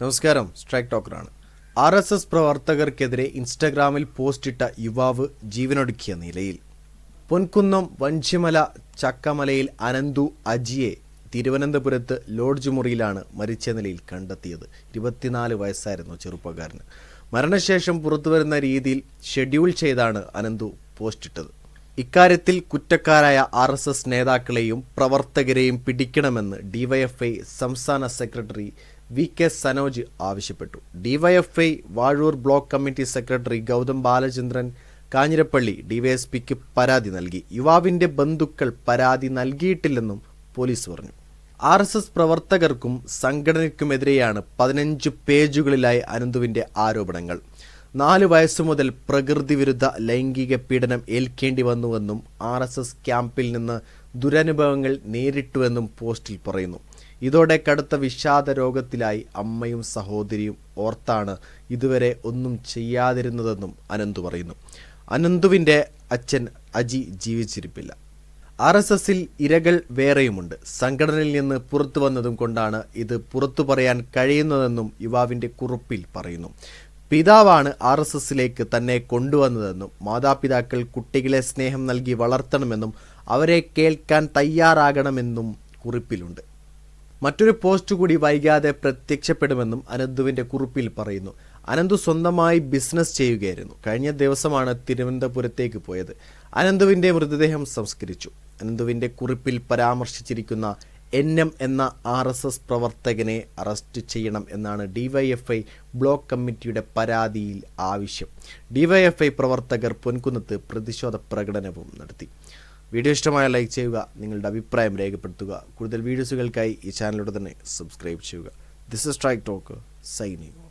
നമസ്കാരം സ്ട്രൈക്ക് ടോക്കറാണ്. R S S പ്രവർത്തകർക്കെതിരെ ഇൻസ്റ്റഗ്രാമിൽ പോസ്റ്റിട്ട യുവാവ് ജീവനൊടുക്കിയ നിലയിൽ. പൊൻകുന്നം വഞ്ചിമല ചക്കമലയിൽ അനന്തു അജിയെ തിരുവനന്തപുരത്ത് ലോഡ്ജ് മുറിയിലാണ് മരിച്ച നിലയിൽ കണ്ടെത്തിയത്. ഇരുപത്തിനാല് വയസ്സായിരുന്നു ചെറുപ്പക്കാരന്. മരണശേഷം പുറത്തുവരുന്ന രീതിയിൽ ഷെഡ്യൂൾ ചെയ്താണ് അനന്തു പോസ്റ്റിട്ടത്. ഇക്കാര്യത്തിൽ കുറ്റക്കാരായ ആർ എസ് എസ് നേതാക്കളെയും പ്രവർത്തകരെയും പിടിക്കണമെന്ന് ഡിവൈഎഫ്ഐ സംസ്ഥാന സെക്രട്ടറി വി കെ സനോജ് ആവശ്യപ്പെട്ടു. DYFI Vazhoor block committee secretary Gautham Balachandran Kanjirappally ഡിവൈഎസ്പിക്ക് പരാതി നൽകി. യുവാവിന്റെ ബന്ധുക്കൾ പരാതി നൽകിയിട്ടില്ലെന്നും പോലീസ് പറഞ്ഞു. ആർ എസ് എസ് പ്രവർത്തകർക്കും സംഘടനയ്ക്കുമെതിരെയാണ് പതിനഞ്ച് പേജുകളിലായി അനന്തുവിന്റെ ആരോപണങ്ങൾ. നാല് വയസ്സു മുതൽ പ്രകൃതി വിരുദ്ധ ലൈംഗിക പീഡനം ഏൽക്കേണ്ടി വന്നുവെന്നും ആർ എസ് എസ് ക്യാമ്പിൽ നിന്ന് ദുരനുഭവങ്ങൾ നേരിട്ടുവെന്നും പോസ്റ്റിൽ പറയുന്നു. ഇതോടെ കടുത്ത വിഷാദ രോഗത്തിലായി അമ്മയും സഹോദരിയും ഓർത്താണ് ഇതുവരെ ഒന്നും ചെയ്യാതിരുന്നതെന്നും അനന്തു പറയുന്നു. അനന്തുവിന്റെ അച്ഛൻ അജി ജീവിച്ചിരിപ്പില്ല. ആർ എസ് എസിൽ ഇരകൾ വേറെയുമുണ്ട്. സംഘടനയിൽ നിന്ന് പുറത്തു വന്നതും കൊണ്ടാണ് ഇത് പുറത്തു പറയാൻ കഴിയുന്നതെന്നും യുവാവിന്റെ കുറിപ്പിൽ പറയുന്നു. പിതാവാണ് ആർ എസ് എസിലേക്ക് തന്നെ കൊണ്ടുവന്നതെന്നും മാതാപിതാക്കൾ കുട്ടികളെ സ്നേഹം നൽകി വളർത്തണമെന്നും അവരെ കേൾക്കാൻ തയ്യാറാകണമെന്നും കുറിപ്പിലുണ്ട്. മറ്റൊരു പോസ്റ്റ് കൂടി വൈകാതെ പ്രത്യക്ഷപ്പെടുമെന്നും അനന്തുവിന്റെ കുറിപ്പിൽ പറയുന്നു. അനന്തു സ്വന്തമായി ബിസിനസ് ചെയ്യുകയായിരുന്നു. കഴിഞ്ഞ ദിവസമാണ് തിരുവനന്തപുരത്തേക്ക് പോയത്. അനന്തുവിന്റെ മൃതദേഹം സംസ്കരിച്ചു. അനന്തുവിന്റെ കുറിപ്പിൽ പരാമർശിച്ചിരിക്കുന്ന എൻ എം എന്ന ആർ എസ് എസ് പ്രവർത്തകനെ അറസ്റ്റ് ചെയ്യണം എന്നാണ് ഡിവൈഎഫ്ഐ ബ്ലോക്ക് കമ്മിറ്റിയുടെ പരാതിയിൽ ആവശ്യം. ഡിവൈഎഫ്ഐ പ്രവർത്തകർ പൊൻകുന്നത്ത് പ്രതിഷേധ പ്രകടനവും നടത്തി. വീഡിയോ ഇഷ്ടമായ ലൈക്ക് ചെയ്യുക നിങ്ങളുടെ അഭിപ്രായം രേഖപ്പെടുത്തുക. കൂടുതൽ വീഡിയോസുകൾക്കായി ഈ ചാനലിലൂടെ തന്നെ സബ്സ്ക്രൈബ് ചെയ്യുക. This is strike talk signing